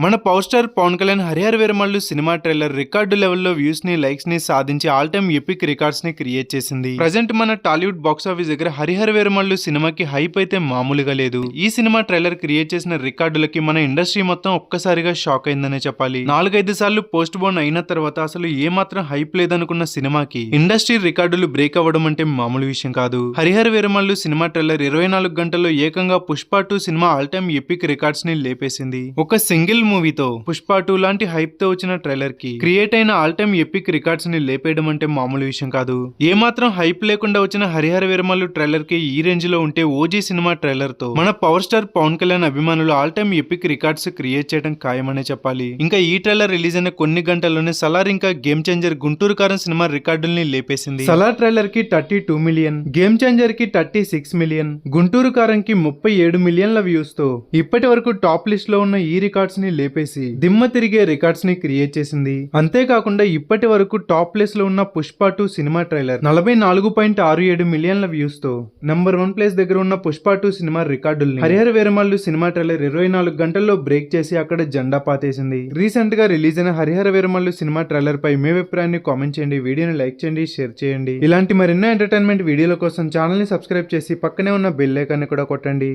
మన power star Pawan Kalyan Harihara Veeramallu cinema trailer record లెవెల్లో వ్యూస్ని లైక్స్ని సాధించి ఆల్ టైమ్ ఎపిక్ రికార్డ్స్ని క్రియేట్ చేసింది. ప్రజెంట్ మన టాలీవుడ్ బాక్స్ ఆఫీస్ దగ్గర హరిహర వీరమల్లు సినిమాకి హైప్ అయితే మామూలుగా లేదు. ఈ సినిమా ట్రైలర్ క్రియేట్ చేసిన రికార్డులకి మన ఇండస్ట్రీ మొత్తం ఒక్కసారిగా షాక్ అయిందనే చెప్పాలి. నాలుగైదు సార్లు పోస్ట్ బోన్ అయిన తర్వాత అసలు ఏ మాత్రం హైప్ లేదనుకున్న సినిమాకి ఇండస్ట్రీ రికార్డులు బ్రేక్ అవ్వడం అంటే మామూలు విషయం కాదు. హరిహర వీరమల్లు సినిమా ట్రైలర్ ఇరవై నాలుగు గంటల్లో ఏకంగా Pushpa two cinema all time epic రికార్డ్స్ని లేపేసింది. ఒక సింగిల్ మూవీతో. పుష్ప టూ లాంటి హైప్తో వచ్చిన ట్రైలర్కి క్రియేట్ అయిన ఆల్ టైమ్ ఎపిక్ రికార్డ్స్ని లేపేయడం అంటే మామూలు విషయం కాదు. ఏమాత్రం హైప్ లేకుండా వచ్చిన హరిహర వీరమల్లు ట్రైలర్కి ఈ రేంజ్లో ఉంటే ఓజీ సినిమా ట్రైలర్తో మన పవర్ స్టార్ పవన్ కళ్యాణ్ అభిమానులు all time epic records create చేయడం ఖాయమనే చెప్పాలి. ఇంకా ఈ ట్రైలర్ రిలీజ్ అయిన కొన్ని గంటల్లోనే సలార్ ఇంకా game changer Guntur Kaaram cinema రికార్డుల్ని లేపేసింది. సలార్ ట్రైలర్కి thirty two million game చేంజర్కి thirty six million Guntur Kaaram కి ముప్పై ఏడు మిలియన్ల వ్యూస్తో ఇప్పటి వరకు టాప్ లిస్ట్లో ఉన్న ఈ రికార్డ్స్ని లేపేసి దిమ్మ తిరిగే రికార్డ్స్ని క్రియేట్ చేసింది. అంతేకాకుండా ఇప్పటి వరకు టాప్ ప్లేస్లో ఉన్న పుష్ప టూ సినిమా ట్రైలర్ నలభై నాలుగు పాయింట్ ఆరు ఏడు మిలియన్ల వ్యూస్తో నంబర్ వన్ ప్లేస్ దగ్గర ఉన్న పుష్ప టూ సినిమా రికార్డుల్ని హరిహర వీరమల్లు సినిమా ట్రైలర్ ఇరవై నాలుగు గంటల్లో బ్రేక్ చేసి అక్కడ జెండా పాతేసింది. రీసెంట్గా రిలీజ్ అయిన హరిహర వీరమల్లు సినిమా ట్రైలర్ పై మీ అభిప్రాయాన్ని కామెంట్ చేయండి. వీడియోని లైక్ చేయండి షేర్ చేయండి. ఇలాంటి మరెన్నో ఎంటర్టైన్మెంట్ వీడియోల కోసం ఛానల్ని సబ్స్క్రైబ్ చేసి పక్కనే ఉన్న బెల్ ఐకాన్ని కూడా కొట్టండి.